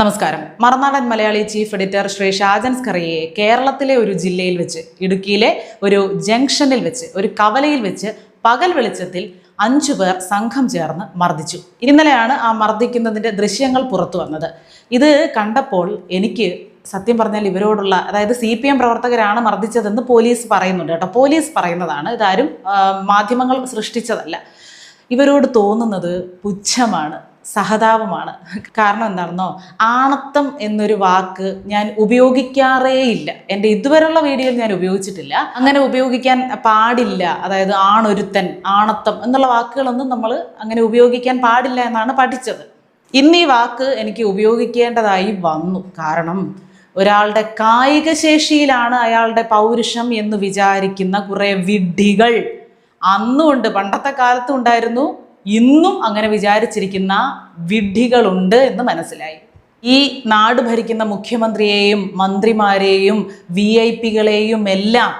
നമസ്കാരം. Marunadan Malayali chief editor Shri Shajan സ്കറിയെ കേരളത്തിലെ ഒരു ജില്ലയിൽ വെച്ച് ഇടുക്കിയിലെ ഒരു ജംഗ്ഷനിൽ വെച്ച് ഒരു കവലയിൽ വെച്ച് പകൽ വെളിച്ചത്തിൽ അഞ്ചു പേർ സംഘം ചേർന്ന് മർദ്ദിച്ചു. ഇന്നലെയാണ് ആ മർദ്ദിക്കുന്നതിന്റെ ദൃശ്യങ്ങൾ പുറത്തു വന്നത്. ഇത് കണ്ടപ്പോൾ എനിക്ക് സത്യം പറഞ്ഞാൽ ഇവരോടുള്ള അതായത് സി പി എം പ്രവർത്തകരാണ് മർദ്ദിച്ചതെന്ന് പോലീസ് പറയുന്നുണ്ട് കേട്ടോ. പോലീസ് പറയുന്നതാണ്. ഇതാരും മാധ്യമങ്ങൾ സൃഷ്ടിച്ചതല്ല. ഇവരോട് തോന്നുന്നത് പുച്ഛമാണ്. സഹതാപമാണ്. കാരണം എന്താണെന്നോ ആണത്തം എന്നൊരു വാക്ക് ഞാൻ ഉപയോഗിക്കാറേയില്ല. എന്റെ ഇതുവരെയുള്ള വീഡിയോയിൽ ഞാൻ ഉപയോഗിച്ചിട്ടില്ല. അങ്ങനെ ഉപയോഗിക്കാൻ പാടില്ല. അതായത് ആണൊരുത്തൻ ആണത്തം എന്നുള്ള വാക്കുകളൊന്നും നമ്മൾ അങ്ങനെ ഉപയോഗിക്കാൻ പാടില്ല എന്നാണ് പഠിച്ചത്. ഇന്ന് ഈ വാക്ക് എനിക്ക് ഉപയോഗിക്കേണ്ടതായി വന്നു. കാരണം ഒരാളുടെ കായിക ശേഷിയിലാണ് അയാളുടെ പൗരുഷം എന്ന് വിചാരിക്കുന്ന കുറേ വിഡ്ഢികൾ അന്നുമുണ്ട് പണ്ടത്തെ കാലത്തും ഉണ്ടായിരുന്നു ഇന്നും അങ്ങനെ വിചാരിച്ചിരിക്കുന്ന വിഡ്ഢികളുണ്ട് എന്ന് മനസ്സിലായി. ഈ നാട് ഭരിക്കുന്ന മുഖ്യമന്ത്രിയെയും മന്ത്രിമാരെയും വി ഐ പികളെയും എല്ലാം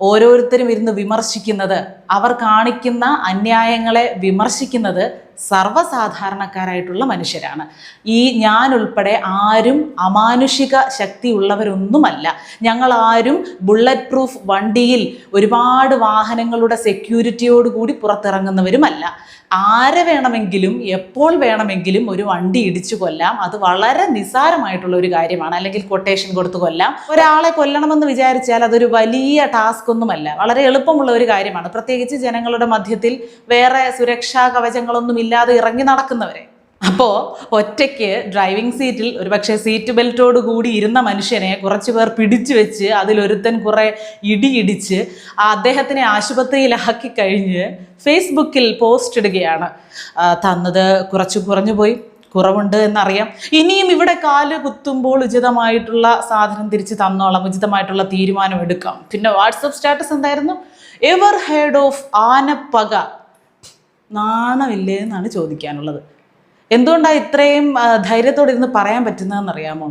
ഓരോരുത്തരും ഇരുന്ന് വിമർശിക്കുന്നത് അവർ കാണിക്കുന്ന അന്യായങ്ങളെ വിമർശിക്കുന്നത് സർവസാധാരണക്കാരായിട്ടുള്ള മനുഷ്യരാണ്. ഈ ഞാൻ ഉൾപ്പെടെ ആരും അമാനുഷിക ശക്തി ഉള്ളവരൊന്നുമല്ല ഞങ്ങളാരും ബുള്ളറ്റ് പ്രൂഫ് വണ്ടിയിൽ ഒരുപാട് വാഹനങ്ങളുടെ സെക്യൂരിറ്റിയോടുകൂടി പുറത്തിറങ്ങുന്നവരുമല്ല. ആരെ വേണമെങ്കിലും എപ്പോൾ വേണമെങ്കിലും ഒരു വണ്ടി ഇടിച്ചു കൊല്ലാം. അത് വളരെ നിസ്സാരമായിട്ടുള്ള ഒരു കാര്യമാണ്. അല്ലെങ്കിൽ കൊട്ടേഷൻ കൊടുത്തു കൊല്ലാം. ഒരാളെ കൊല്ലണമെന്ന് വിചാരിച്ചാൽ അതൊരു വലിയ ടാസ്ക് ഒന്നുമല്ല. വളരെ എളുപ്പമുള്ള ഒരു കാര്യമാണ്. പ്രത്യേകിച്ച് ജനങ്ങളുടെ മധ്യത്തിൽ വേറെ സുരക്ഷാ കവചങ്ങളൊന്നും ഇല്ലാതെ ഇറങ്ങി നടക്കുന്നവരെ. അപ്പോൾ ഒറ്റയ്ക്ക് ഡ്രൈവിംഗ് സീറ്റിൽ ഒരുപക്ഷെ സീറ്റ് ബെൽറ്റോട് കൂടി ഇരുന്ന മനുഷ്യനെ കുറച്ച് പേർ പിടിച്ചു വെച്ച് അതിലൊരുത്തൻ കുറേ ഇടിയിടിച്ച് അദ്ദേഹത്തിനെ ആശുപത്രിയിലാക്കി കഴിഞ്ഞ് ഫേസ്ബുക്കിൽ പോസ്റ്റ് ഇടുകയാണ്. തന്നത് കുറച്ച് കുറഞ്ഞു പോയി. കുറവുണ്ട് എന്നറിയാം. ഇനിയും ഇവിടെ കാൽ കുത്തുമ്പോൾ ഉചിതമായിട്ടുള്ള സാധനം തിരിച്ച് തന്നോളാം. ഉചിതമായിട്ടുള്ള തീരുമാനം എടുക്കാം. പിന്നെ വാട്സപ്പ് സ്റ്റാറ്റസ് എന്തായിരുന്നു? എവർ ഹേഡ് ഓഫ് ആനപ്പക? നാണമില്ലേ എന്നാണ് ചോദിക്കാനുള്ളത്. എന്തുകൊണ്ടാണ് ഇത്രയും ധൈര്യത്തോടെ ഇരുന്ന് പറയാൻ പറ്റുന്നതെന്ന് അറിയാമോ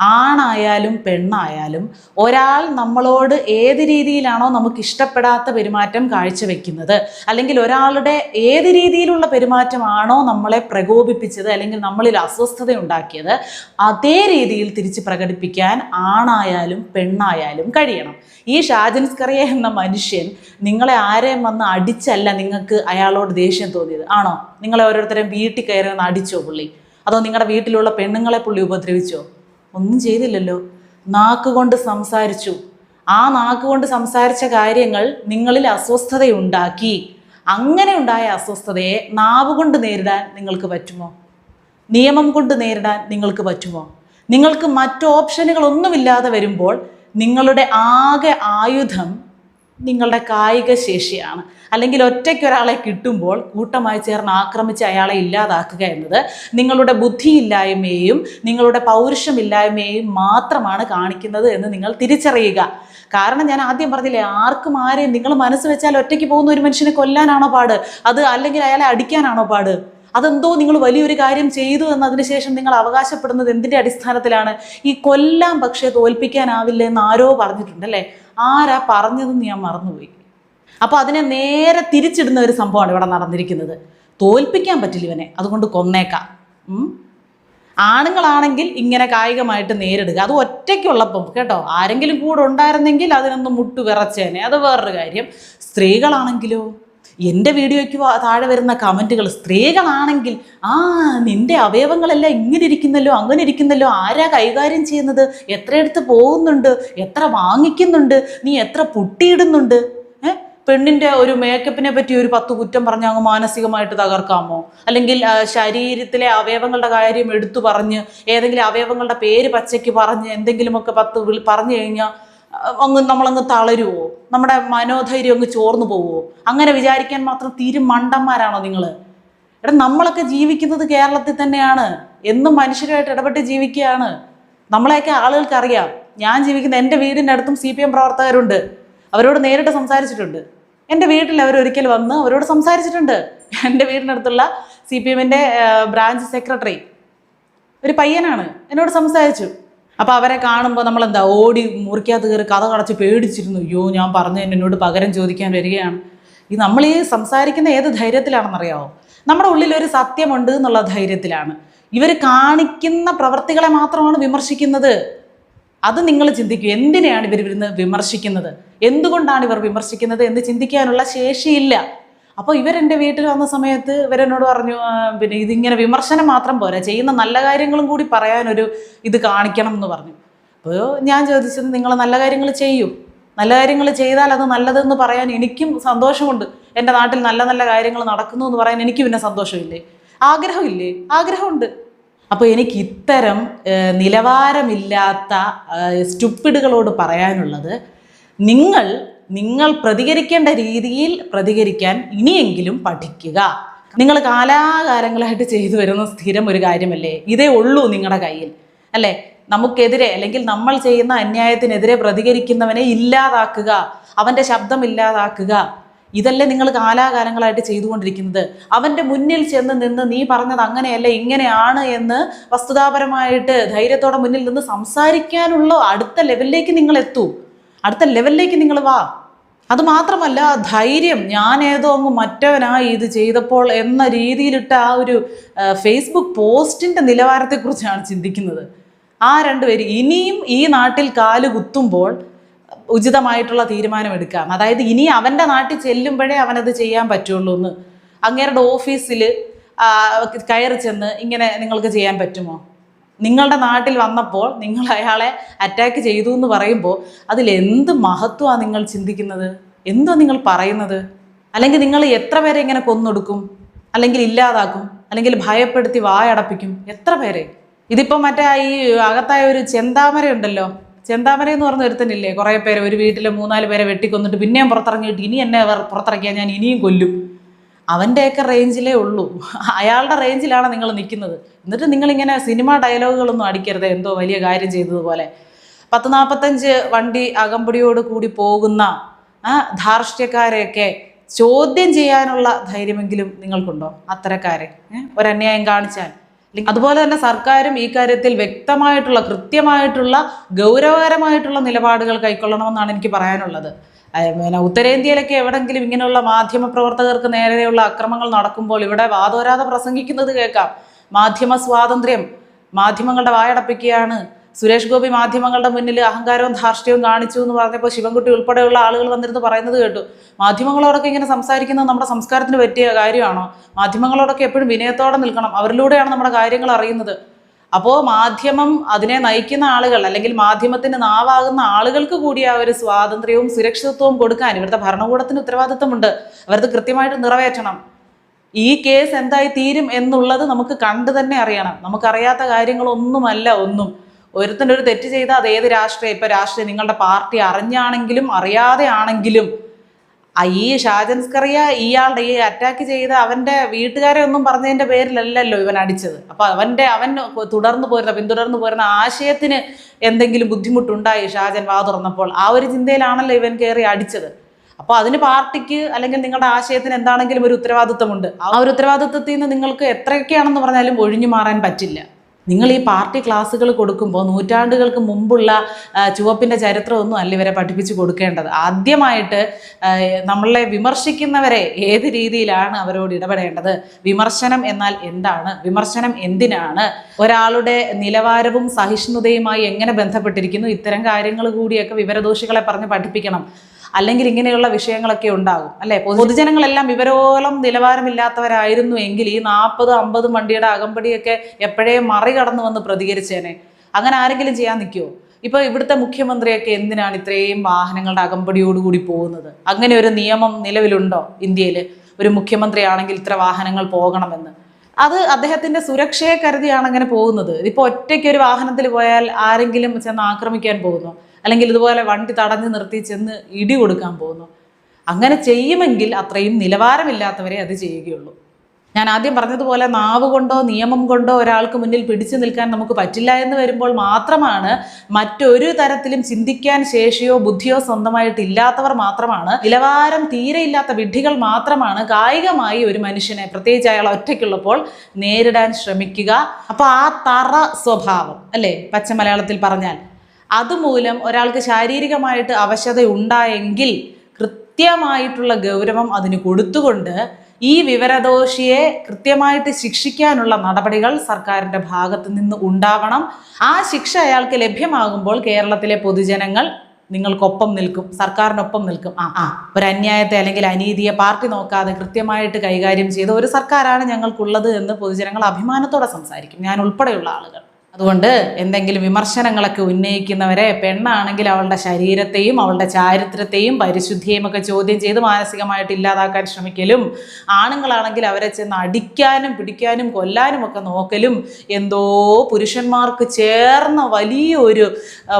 ആണായാലും പെണ്ണായാലും ഒരാൾ നമ്മളോട് ഏത് രീതിയിലാണോ നമുക്ക് ഇഷ്ടപ്പെടാത്ത പെരുമാറ്റം കാഴ്ചവെക്കുന്നത്. അല്ലെങ്കിൽ ഒരാളുടെ ഏത് രീതിയിലുള്ള പെരുമാറ്റമാണോ നമ്മളെ പ്രകോപിപ്പിച്ചത് അല്ലെങ്കിൽ നമ്മളിൽ അസ്വസ്ഥത ഉണ്ടാക്കിയത് അതേ രീതിയിൽ തിരിച്ച് പ്രകടിപ്പിക്കാൻ ആണായാലും പെണ്ണായാലും കഴിയണം. ഈ ഷാജൻസ്കറിയ എന്ന മനുഷ്യൻ നിങ്ങളെ ആരെയും വന്ന് അടിച്ചല്ല നിങ്ങൾക്ക് അയാളോട് ദേഷ്യം തോന്നിയത്. ആണോ? നിങ്ങളെ ഓരോരുത്തരെയും വീട്ടിൽ കയറി വന്ന് അടിച്ചോ പുള്ളി? അതോ നിങ്ങളുടെ വീട്ടിലുള്ള പെണ്ണുങ്ങളെ പുള്ളി ഉപദ്രവിച്ചോ? ഒന്നും ചെയ്തില്ലല്ലോ. നാക്കുകൊണ്ട് സംസാരിച്ചു. ആ നാക്കുകൊണ്ട് സംസാരിച്ച കാര്യങ്ങൾ നിങ്ങളിൽ അസ്വസ്ഥതയുണ്ടാക്കി. അങ്ങനെ ഉണ്ടായ അസ്വസ്ഥതയെ നാവ് കൊണ്ട് നേരിടാൻ നിങ്ങൾക്ക് പറ്റുമോ? നിയമം കൊണ്ട് നേരിടാൻ നിങ്ങൾക്ക് പറ്റുമോ? നിങ്ങൾക്ക് മറ്റു ഓപ്ഷനുകളൊന്നുമില്ലാതെ വരുമ്പോൾ നിങ്ങളുടെ ആകെ ആയുധം നിങ്ങളുടെ കായിക ശേഷിയാണ്. അല്ലെങ്കിൽ ഒറ്റയ്ക്ക് ഒരാളെ കിട്ടുമ്പോൾ കൂട്ടമായി ചേർന്ന് ആക്രമിച്ച് അയാളെ ഇല്ലാതാക്കുക എന്നത് നിങ്ങളുടെ ബുദ്ധിയില്ലായ്മയെയും നിങ്ങളുടെ പൗരുഷമില്ലായ്മയെയും മാത്രമാണ് കാണിക്കുന്നത് എന്ന് നിങ്ങൾ തിരിച്ചറിയുക. കാരണം ഞാൻ ആദ്യം പറഞ്ഞില്ലേ ആർക്കും ആരെയും നിങ്ങൾ മനസ്സ് വെച്ചാൽ ഒറ്റയ്ക്ക് പോകുന്ന ഒരു മനുഷ്യനെ കൊല്ലാനാണോ പാട്? അത് അല്ലെങ്കിൽ അയാളെ അടിക്കാനാണോ പാട്? അതെന്തോ നിങ്ങൾ വലിയൊരു കാര്യം ചെയ്തു എന്ന് അതിനുശേഷം നിങ്ങൾ അവകാശപ്പെടുന്നത് എന്തിന്റെ അടിസ്ഥാനത്തിലാണ്? ഈ കൊല്ലാം പക്ഷേ തോൽപ്പിക്കാനാവില്ല എന്ന് ആരോ പറഞ്ഞിട്ടുണ്ട് അല്ലേ? ആരാ പറഞ്ഞതെന്ന് ഞാൻ മറന്നുപോയി. അപ്പോൾ അതിനെ നേരെ തിരിച്ചിടുന്ന ഒരു സംഭവമാണ് ഇവിടെ നടന്നിരിക്കുന്നത്. തോൽപ്പിക്കാൻ പറ്റില്ല ഇവനെ അതുകൊണ്ട് കൊന്നേക്കാം. ആണുങ്ങളാണെങ്കിൽ ഇങ്ങനെ കായികമായിട്ട് നേരിടുക. അത് ഒറ്റയ്ക്കുള്ളപ്പം കേട്ടോ? ആരെങ്കിലും കൂടെ ഉണ്ടായിരുന്നെങ്കിൽ അതിനൊന്ന് മുട്ടു വിറച്ചേനെ അത് വേറൊരു കാര്യം. സ്ത്രീകളാണെങ്കിലോ? എന്റെ വീഡിയോയ്ക്ക് താഴെ വരുന്ന കമന്റുകൾ സ്ത്രീകളാണെങ്കിൽ ആ നിന്റെ അവയവങ്ങളെല്ലാം ഇങ്ങനെ ഇരിക്കുന്നല്ലോ അങ്ങനെ ഇരിക്കുന്നല്ലോ ആരാ കൈകാര്യം ചെയ്യുന്നത്? എത്രയെടുത്ത് പോകുന്നുണ്ട്? എത്ര വാങ്ങിക്കുന്നുണ്ട്? നീ എത്ര പുട്ടിയിടുന്നുണ്ട്? പെണ്ണിന്റെ ഒരു മേക്കപ്പിനെ പറ്റി ഒരു പത്ത് കുറ്റം പറഞ്ഞ് അങ്ങ് മാനസികമായിട്ട് തകർക്കാമോ? അല്ലെങ്കിൽ ശരീരത്തിലെ അവയവങ്ങളുടെ കാര്യം എടുത്തു പറഞ്ഞ് ഏതെങ്കിലും അവയവങ്ങളുടെ പേര് പച്ചയ്ക്ക് പറഞ്ഞ് എന്തെങ്കിലുമൊക്കെ പത്ത് പറഞ്ഞു കഴിഞ്ഞാൽ അങ്ങ് നമ്മളങ്ങ് തളരുവോ? നമ്മുടെ മനോധൈര്യം അങ്ങ് ചോർന്നു പോവുമോ അങ്ങനെ വിചാരിക്കാൻ മാത്രം തീരും മണ്ടന്മാരാണോ നിങ്ങൾ എടാ നമ്മളൊക്കെ ജീവിക്കുന്നത് കേരളത്തിൽ തന്നെയാണ്. എന്നും മനുഷ്യരുമായിട്ട് ഇടപെട്ട് ജീവിക്കുകയാണ്. നമ്മളെയൊക്കെ ആളുകൾക്കറിയാം. ഞാൻ ജീവിക്കുന്ന എന്റെ വീടിന്റെ അടുത്തും സി പി എം പ്രവർത്തകരുണ്ട്. അവരോട് നേരിട്ട് സംസാരിച്ചിട്ടുണ്ട്. എന്റെ വീട്ടിൽ അവർ ഒരിക്കൽ വന്ന് അവരോട് സംസാരിച്ചിട്ടുണ്ട്. എന്റെ വീടിനടുത്തുള്ള സി പി എമ്മിന്റെ ബ്രാഞ്ച് സെക്രട്ടറി. ഒരു പയ്യനാണ്. എന്നോട് സംസാരിച്ചു. അപ്പോൾ അവരെ കാണുമ്പോൾ നമ്മൾ എന്താ ഓടി മുറിക്കകത്ത് കയറി കഥ കടച്ച് പേടിച്ചിരുന്നു. അയ്യോ ഞാൻ പറഞ്ഞു എന്നോട് പകരം ചോദിക്കാൻ വരികയാണ്. ഈ നമ്മൾ ഈ സംസാരിക്കുന്ന ഏത് ധൈര്യത്തിലാണെന്നറിയാവോ? നമ്മുടെ ഉള്ളിൽ ഒരു സത്യമുണ്ട് എന്നുള്ള ധൈര്യത്തിലാണ്. ഇവർ കാണിക്കുന്ന പ്രവർത്തികളെ മാത്രമാണ് വിമർശിക്കുന്നത്. അത് നിങ്ങൾ ചിന്തിക്കൂ. എന്തിനെയാണ് ഇവർ ഇവിടുന്ന് വിമർശിക്കുന്നത്? എന്തുകൊണ്ടാണ് ഇവർ വിമർശിക്കുന്നത് എന്ന് ചിന്തിക്കാനുള്ള ശേഷിയില്ല. അപ്പോൾ ഇവരെന്റെ വീട്ടിൽ വന്ന സമയത്ത് ഇവരെന്നോട് പറഞ്ഞു പിന്നെ ഇതിങ്ങനെ വിമർശനം മാത്രം പോരാ. ചെയ്യുന്ന നല്ല കാര്യങ്ങളും കൂടി പറയാനൊരു ഇത് കാണിക്കണം എന്ന് പറഞ്ഞു. അപ്പോൾ ഞാൻ ചോദിച്ചത് നിങ്ങൾ നല്ല കാര്യങ്ങൾ ചെയ്യൂ. നല്ല കാര്യങ്ങൾ ചെയ്താൽ അത് നല്ലതെന്ന് പറയാൻ എനിക്കും സന്തോഷമുണ്ട്. എന്റെ നാട്ടിൽ നല്ല നല്ല കാര്യങ്ങൾ നടക്കുന്നു എന്ന് പറയാൻ എനിക്ക് പിന്നെ സന്തോഷമില്ലേ? ആഗ്രഹമില്ലേ? ആഗ്രഹമുണ്ട്. അപ്പോൾ എനിക്ക് ഇത്തരം നിലവാരമില്ലാത്ത സ്റ്റുപ്പിഡുകളോട് പറയാനുള്ളത് നിങ്ങൾ നിങ്ങൾ പ്രതികരിക്കേണ്ട രീതിയിൽ പ്രതികരിക്കാൻ ഇനിയെങ്കിലും പഠിക്കുക. നിങ്ങൾ കാലാകാലങ്ങളായിട്ട് ചെയ്തു വരുന്ന സ്ഥിരം ഒരു കാര്യമല്ലേ? ഇതേ ഉള്ളൂ നിങ്ങളുടെ കയ്യിൽ. അല്ലേ? നമുക്കെതിരെ അല്ലെങ്കിൽ നമ്മൾ ചെയ്യുന്ന അന്യായത്തിനെതിരെ പ്രതികരിക്കുന്നവനെ ഇല്ലാതാക്കുക അവന്റെ ശബ്ദം ഇല്ലാതാക്കുക. ഇതല്ലേ നിങ്ങൾ കാലാകാലങ്ങളായിട്ട് ചെയ്തുകൊണ്ടിരിക്കുന്നത്. അവന്റെ മുന്നിൽ ചെന്ന് നിന്ന് നീ പറഞ്ഞത് അങ്ങനെയല്ല ഇങ്ങനെയാണ് എന്ന് വസ്തുതാപരമായിട്ട് ധൈര്യത്തോടെ മുന്നിൽ നിന്ന് സംസാരിക്കാനുള്ള അടുത്ത ലെവലിലേക്ക് നിങ്ങൾ എത്തൂ. അടുത്ത ലെവലിലേക്ക് നിങ്ങൾ വാ. അത് മാത്രമല്ല ധൈര്യം ഞാൻ ഏതോ അങ്ങ് മറ്റവനായി ഇത് ചെയ്തപ്പോൾ എന്ന രീതിയിലിട്ട് ആ ഒരു ഫേസ്ബുക്ക് പോസ്റ്റിന്റെ നിലവാരത്തെക്കുറിച്ചാണ് ചിന്തിക്കുന്നത്. ആ രണ്ടുപേര് ഇനിയും ഈ നാട്ടിൽ കാൽ കുത്തുമ്പോൾ ഉചിതമായിട്ടുള്ള തീരുമാനമെടുക്കാം. അതായത് ഇനി അവന്റെ നാട്ടിൽ ചെല്ലുമ്പോഴേ അവനത് ചെയ്യാൻ പറ്റുള്ളൂ എന്ന്. അങ്ങേരുടെ ഓഫീസിൽ കയറി ചെന്ന് ഇങ്ങനെ നിങ്ങൾക്ക് ചെയ്യാൻ പറ്റുമോ? നിങ്ങളുടെ നാട്ടിൽ വന്നപ്പോൾ നിങ്ങൾ അയാളെ അറ്റാക്ക് ചെയ്തു എന്ന് പറയുമ്പോൾ അതിൽ എന്ത് മഹത്വമാണ് നിങ്ങൾ ചിന്തിക്കുന്നത്? എന്തോ നിങ്ങൾ പറയുന്നത്? അല്ലെങ്കിൽ നിങ്ങൾ എത്ര പേരെ ഇങ്ങനെ കൊന്നൊടുക്കും? അല്ലെങ്കിൽ ഇല്ലാതാക്കും? അല്ലെങ്കിൽ ഭയപ്പെടുത്തി വായടപ്പിക്കും? എത്ര പേരെ? ഇതിപ്പോൾ മറ്റേ ഈ അകത്തായ ഒരു ചെന്താമര ഉണ്ടല്ലോ? ചെന്താമര എന്ന് പറഞ്ഞ ഒരുത്തനില്ലേ? കുറേ പേര് ഒരു വീട്ടിൽ മൂന്നാൽ പേരെ വെട്ടിക്കൊന്നിട്ട് പിന്നെയും പുറത്തിറങ്ങിയിട്ട് ഇനി എന്നെ പുറത്തിറക്കിയാൽ ഞാൻ ഇനിയും കൊല്ലും. അവന്റെയൊക്കെ റേഞ്ചിലേ ഉള്ളൂ. അയാളുടെ റേഞ്ചിലാണ് നിങ്ങൾ നിൽക്കുന്നത്. എന്നിട്ട് നിങ്ങളിങ്ങനെ സിനിമ ഡയലോഗുകളൊന്നും അടിക്കരുത്. എന്തോ വലിയ കാര്യം ചെയ്തതുപോലെ. പത്ത് നാൽപ്പത്തഞ്ച് വണ്ടി അകമ്പടിയോട് കൂടി പോകുന്ന ധാർഷ്ട്യക്കാരെയൊക്കെ ചോദ്യം ചെയ്യാനുള്ള ധൈര്യമെങ്കിലും നിങ്ങൾക്കുണ്ടോ? അത്തരക്കാരെ? ഒരന്യായം കാണിച്ചാൽ. അതുപോലെ തന്നെ സർക്കാരും ഈ കാര്യത്തിൽ വ്യക്തമായിട്ടുള്ള കൃത്യമായിട്ടുള്ള ഗൗരവകരമായിട്ടുള്ള നിലപാടുകൾ കൈക്കൊള്ളണമെന്നാണ് എനിക്ക് പറയാനുള്ളത്. പിന്നെ ഉത്തരേന്ത്യയിലൊക്കെ എവിടെങ്കിലും ഇങ്ങനെയുള്ള മാധ്യമ പ്രവർത്തകർക്ക് നേരെയുള്ള അക്രമങ്ങൾ നടക്കുമ്പോൾ ഇവിടെ വാദോരാതെ പ്രസംഗിക്കുന്നത് കേൾക്കാം. മാധ്യമ സ്വാതന്ത്ര്യം മാധ്യമങ്ങളുടെ വായടപ്പിക്കുകയാണ്. സുരേഷ് ഗോപി മാധ്യമങ്ങളുടെ മുന്നിൽ അഹങ്കാരവും ധാർഷ്ട്യവും കാണിച്ചു എന്ന് പറഞ്ഞപ്പോൾ ശിവൻകുട്ടി ഉൾപ്പെടെയുള്ള ആളുകൾ വന്നിരുന്ന് പറയുന്നത് കേട്ടു. മാധ്യമങ്ങളോടൊക്കെ ഇങ്ങനെ സംസാരിക്കുന്നത് നമ്മുടെ സംസ്കാരത്തിന് പറ്റിയ കാര്യമാണോ? മാധ്യമങ്ങളോടൊക്കെ എപ്പോഴും വിനയത്തോടെ നിൽക്കണം. അവരിലൂടെയാണ് നമ്മുടെ കാര്യങ്ങൾ അറിയുന്നത്. അപ്പോൾ മാധ്യമം അതിനെ നയിക്കുന്ന ആളുകൾ അല്ലെങ്കിൽ മാധ്യമത്തിന് നാവാകുന്ന ആളുകൾക്ക് കൂടി ആ ഒരു സ്വാതന്ത്ര്യവും സുരക്ഷിതത്വവും കൊടുക്കാൻ ഇവിടുത്തെ ഭരണകൂടത്തിന് ഉത്തരവാദിത്വമുണ്ട് അവരത് കൃത്യമായിട്ട് നിറവേറ്റണം. ഈ കേസ് എന്തായി തീരും എന്നുള്ളത് നമുക്ക് കണ്ടു തന്നെ അറിയണം. നമുക്കറിയാത്ത കാര്യങ്ങളൊന്നുമല്ല ഒന്നും. ഒരുത്തന്റെ ഒരു തെറ്റ് ചെയ്താൽ അത് ഏത് രാഷ്ട്രീയം ഇപ്പോൾ രാഷ്ട്രീയം നിങ്ങളുടെ പാർട്ടി അറിഞ്ഞാണെങ്കിലും അറിയാതെ ആണെങ്കിലും ഈ ഷാജൻസ്കറിയ ഇയാളുടെ ഈ അറ്റാക്ക് ചെയ്ത അവന്റെ വീട്ടുകാരെ ഒന്നും പറഞ്ഞതിന്റെ പേരിലല്ലല്ലോ ഇവൻ അടിച്ചത്. അപ്പോൾ അവന്റെ അവൻ തുടർന്ന് പോരുന്ന പിന്തുടർന്ന് പോരുന്ന ആശയത്തിന് എന്തെങ്കിലും ബുദ്ധിമുട്ടുണ്ടായി ഷാജൻ വാ തുറന്നപ്പോൾ. ആ ഒരു ചിന്തയിലാണല്ലോ ഇവൻ കയറി അടിച്ചത്. അപ്പോൾ അതിന് പാർട്ടിക്ക് അല്ലെങ്കിൽ നിങ്ങളുടെ ആശയത്തിന് എന്താണെങ്കിലും ഒരു ഉത്തരവാദിത്വമുണ്ട്. ആ ഒരു ഉത്തരവാദിത്വത്തിൽ നിന്ന് നിങ്ങൾക്ക് എത്രയൊക്കെയാണെന്ന് പറഞ്ഞാലും ഒഴിഞ്ഞു മാറാൻ പറ്റില്ല. നിങ്ങൾ ഈ പാർട്ടി ക്ലാസ്സുകൾ കൊടുക്കുമ്പോൾ നൂറ്റാണ്ടുകൾക്ക് മുമ്പുള്ള ചുവപ്പിന്റെ ചരിത്രമൊന്നും അല്ല ഇവരെ പഠിപ്പിച്ച് കൊടുക്കേണ്ടത്. ആദ്യമായിട്ട് നമ്മളെ വിമർശിക്കുന്നവരെ ഏത് രീതിയിലാണ് അവരോട് ഇടപെടേണ്ടത്? വിമർശനം എന്നാൽ എന്താണ്? വിമർശനം എന്തിനാണ്? ഒരാളുടെ നിലവാരവും സഹിഷ്ണുതയുമായി എങ്ങനെ ബന്ധപ്പെട്ടിരിക്കുന്നു? ഇത്തരം കാര്യങ്ങൾ കൂടിയൊക്കെ വിവരദോഷികളെ പറഞ്ഞ് പഠിപ്പിക്കണം. അല്ലെങ്കിൽ ഇങ്ങനെയുള്ള വിഷയങ്ങളൊക്കെ ഉണ്ടാകും അല്ലെ? പൊതുജനങ്ങളെല്ലാം വിവരോളം നിലവാരമില്ലാത്തവരായിരുന്നു എങ്കിൽ ഈ നാൽപ്പത് അമ്പത് വണ്ടിയുടെ അകമ്പടിയൊക്കെ എപ്പോഴേ മറികടന്നു വന്ന് പ്രതികരിച്ചേനെ? അങ്ങനെ ആരെങ്കിലും ചെയ്യാൻ നിൽക്കുമോ ഇപ്പോൾ ഇവിടുത്തെ മുഖ്യമന്ത്രിയൊക്കെ എന്തിനാണ് ഇത്രയും വാഹനങ്ങളുടെ അകമ്പടിയോടുകൂടി പോകുന്നത്? അങ്ങനെ ഒരു നിയമം നിലവിലുണ്ടോ ഇന്ത്യയിൽ ഒരു മുഖ്യമന്ത്രിയാണെങ്കിൽ ഇത്ര വാഹനങ്ങൾ പോകണമെന്ന്. അത് അദ്ദേഹത്തിന്റെ സുരക്ഷയെ കരുതിയാണ് അങ്ങനെ പോകുന്നത്. ഇപ്പൊ ഒറ്റയ്ക്ക് ഒരു വാഹനത്തിൽ പോയാൽ ആരെങ്കിലും ചെന്ന് ആക്രമിക്കാൻ പോകുന്നു? അല്ലെങ്കിൽ ഇതുപോലെ വണ്ടി തടഞ്ഞു നിർത്തി ചെന്ന് ഇടി കൊടുക്കാൻ പോകുന്നു. അങ്ങനെ ചെയ്യുമെങ്കിൽ അത്രയും നിലവാരമില്ലാത്തവരെ അത് ചെയ്യുകയുള്ളൂ. ഞാൻ ആദ്യം പറഞ്ഞതുപോലെ നാവ് കൊണ്ടോ നിയമം കൊണ്ടോ ഒരാൾക്ക് മുന്നിൽ പിടിച്ചു നിൽക്കാൻ നമുക്ക് പറ്റില്ല എന്ന് വരുമ്പോൾ മാത്രമാണ് മറ്റൊരു തരത്തിലും ചിന്തിക്കാൻ ശേഷിയോ ബുദ്ധിയോ സ്വന്തമായിട്ട് ഇല്ലാത്തവർ മാത്രമാണ്. നിലവാരം തീരെ ഇല്ലാത്ത വിഡ്ഢികൾ മാത്രമാണ് കായികമായി ഒരു മനുഷ്യനെ പ്രത്യേകിച്ച് അയാൾ ഒറ്റയ്ക്കുള്ളപ്പോൾ നേരിടാൻ ശ്രമിക്കുക. അപ്പോൾ ആ തറ സ്വഭാവം അല്ലേ? പച്ച മലയാളത്തിൽ പറഞ്ഞാൽ അതുമൂലം ഒരാൾക്ക് ശാരീരികമായിട്ട് അവശത ഉണ്ടായെങ്കിൽ കൃത്യമായിട്ടുള്ള ഗൗരവം അതിന് കൊടുത്തുകൊണ്ട് ഈ വിവരദോഷിയെ കൃത്യമായിട്ട് ശിക്ഷിക്കാനുള്ള നടപടികൾ സർക്കാരിന്റെ ഭാഗത്ത് നിന്ന് ഉണ്ടാവണം. ആ ശിക്ഷ അയാൾക്ക് ലഭ്യമാകുമ്പോൾ കേരളത്തിലെ പൊതുജനങ്ങൾ നിങ്ങൾക്കൊപ്പം നിൽക്കും സർക്കാരിനൊപ്പം നിൽക്കും. ആ ആ ഒരു അന്യായത്തെ അല്ലെങ്കിൽ അനീതിയെ പാർട്ടി നോക്കാതെ കൃത്യമായിട്ട് കൈകാര്യം ചെയ്ത ഒരു സർക്കാരാണ് ഞങ്ങൾക്കുള്ളത് എന്ന് പൊതുജനങ്ങൾ അഭിമാനത്തോടെ സംസാരിക്കും. ഞാൻ ഉൾപ്പെടെയുള്ള ആളുകൾ. അതുകൊണ്ട് എന്തെങ്കിലും വിമർശനങ്ങളൊക്കെ ഉന്നയിക്കുന്നവരെ പെണ്ണാണെങ്കിൽ അവളുടെ ശരീരത്തെയും അവളുടെ ചാരിത്രത്തെയും പരിശുദ്ധിയെയും ഒക്കെ ചോദ്യം ചെയ്ത് മാനസികമായിട്ട് ഇല്ലാതാക്കാൻ ശ്രമിക്കലും ആണുങ്ങളാണെങ്കിൽ അവരെ ചെന്ന് അടിക്കാനും പിടിക്കാനും കൊല്ലാനും ഒക്കെ നോക്കലും എന്തോ പുരുഷന്മാർക്ക് ചേർന്ന വലിയൊരു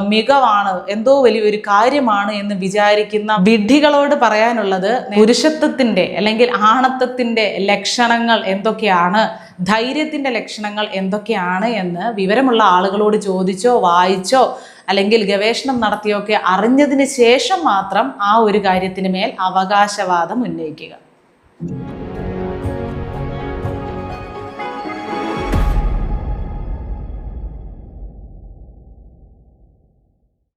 മികവാണ് എന്തോ വലിയൊരു കാര്യമാണ് എന്ന് വിചാരിക്കുന്ന വിഡ്ഢികളോട് പറയാനുള്ളത് പുരുഷത്വത്തിന്റെ അല്ലെങ്കിൽ ആണത്വത്തിന്റെ ലക്ഷണങ്ങൾ എന്തൊക്കെയാണ് ധൈര്യത്തിന്റെ ലക്ഷണങ്ങൾ എന്തൊക്കെയാണ് എന്ന് വിവരമുള്ള ആളുകളോട് ചോദിച്ചോ വായിച്ചോ അല്ലെങ്കിൽ ഗവേഷണം നടത്തിയോ ഒക്കെ അറിഞ്ഞതിന് ശേഷം മാത്രം ആ ഒരു കാര്യത്തിന് മേൽ അവകാശവാദം ഉന്നയിക്കുക.